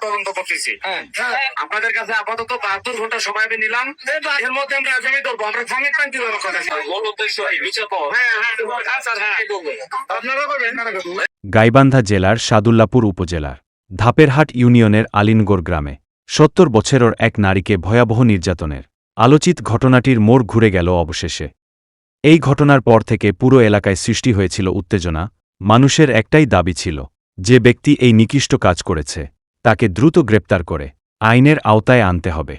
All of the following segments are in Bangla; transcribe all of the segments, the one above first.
করতেছি। হ্যাঁ। আপনাদের কাছে আপাতত বাহাত্তর ঘণ্টা সময় আমি নিলাম। এর মধ্যে আমরা আসামি ধরবো। আমরা থামি টাইম দিলাম কথা মূল উদ্দেশ্য এই বিচার পাওয়া। হ্যাঁ হ্যাঁ হ্যাঁ, হ্যাঁ আপনারা করবেন গাইবান্ধা জেলার সাদুল্লাপুর উপজেলার ধাপেরহাট ইউনিয়নের আলিনগড় গ্রামে সত্তর বছরের এক নারীকে ভয়াবহ নির্যাতনের আলোচিত ঘটনাটির মোড় ঘুরে গেল অবশেষে। এই ঘটনার পর থেকে পুরো এলাকায় সৃষ্টি হয়েছিল উত্তেজনা মানুষের একটাই দাবি ছিল যে ব্যক্তি এই নিকৃষ্ট কাজ করেছে। তাকে দ্রুত গ্রেপ্তার করে। আইনের আওতায় আনতে হবে।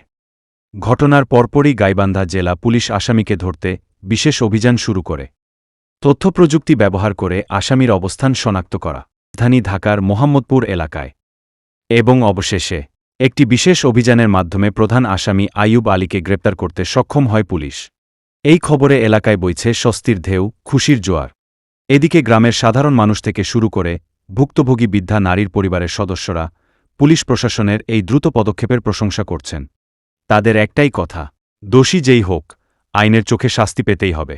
ঘটনার পরপরই গাইবান্ধা জেলা পুলিশ আসামিকে ধরতে বিশেষ অভিযান শুরু করে। তথ্যপ্রযুক্তি ব্যবহার করে আসামির অবস্থান শনাক্ত করা। রাজধানী ঢাকার মোহাম্মদপুর এলাকায়। এবং অবশেষে একটি বিশেষ অভিযানের মাধ্যমে প্রধান আসামি আইয়ুব আলীকে গ্রেপ্তার করতে সক্ষম হয় পুলিশ। এই খবরে এলাকায় বইছে স্বস্তির ঢেউ, খুশির জোয়ার। এদিকে গ্রামের সাধারণ মানুষ থেকে শুরু করে ভুক্তভোগী বৃদ্ধা, নারীর পরিবারের সদস্যরা পুলিশ প্রশাসনের এই দ্রুত পদক্ষেপের প্রশংসা করছেন। তাদের একটাই কথা, দোষী যেই হোক, আইনের চোখে শাস্তি পেতেই হবে।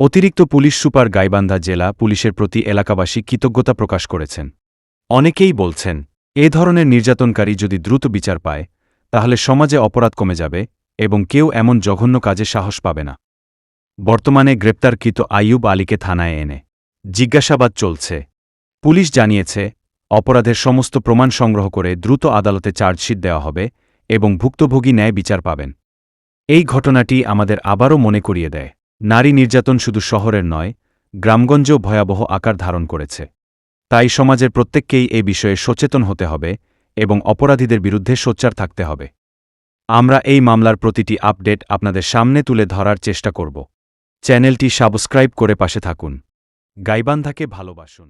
অতিরিক্ত পুলিশ সুপার গাইবান্ধা জেলা পুলিশের প্রতি এলাকাবাসী কৃতজ্ঞতা প্রকাশ করেছেন। অনেকেই বলছেন, এ ধরনের নির্যাতনকারী যদি দ্রুত বিচার পায়, তাহলে সমাজে অপরাধ কমে যাবে এবং কেউ এমন জঘন্য কাজে সাহস পাবে না। বর্তমানে গ্রেপ্তারকৃত আইয়ুব আলীকে থানায় এনে জিজ্ঞাসাবাদ চলছে। পুলিশ জানিয়েছে অপরাধের সমস্ত প্রমাণ সংগ্রহ করে দ্রুত আদালতে চার্জশিট দেওয়া হবে এবং ভুক্তভোগী ন্যায় বিচার পাবেন। এই ঘটনাটি আমাদের আবারও মনে করিয়ে দেয়, নারী নির্যাতন শুধু শহরের নয়, গ্রামগঞ্জেও ভয়াবহ আকার ধারণ করেছে। তাই সমাজের প্রত্যেককেই এ বিষয়ে সচেতন হতে হবে এবং অপরাধীদের বিরুদ্ধে সোচ্চার থাকতে হবে। আমরা এই মামলার প্রতিটি আপডেট আপনাদের সামনে তুলে ধরার চেষ্টা করব। চ্যানেলটি সাবস্ক্রাইব করে পাশে থাকুন। গাইবান্ধাকে ভালোবাসুন।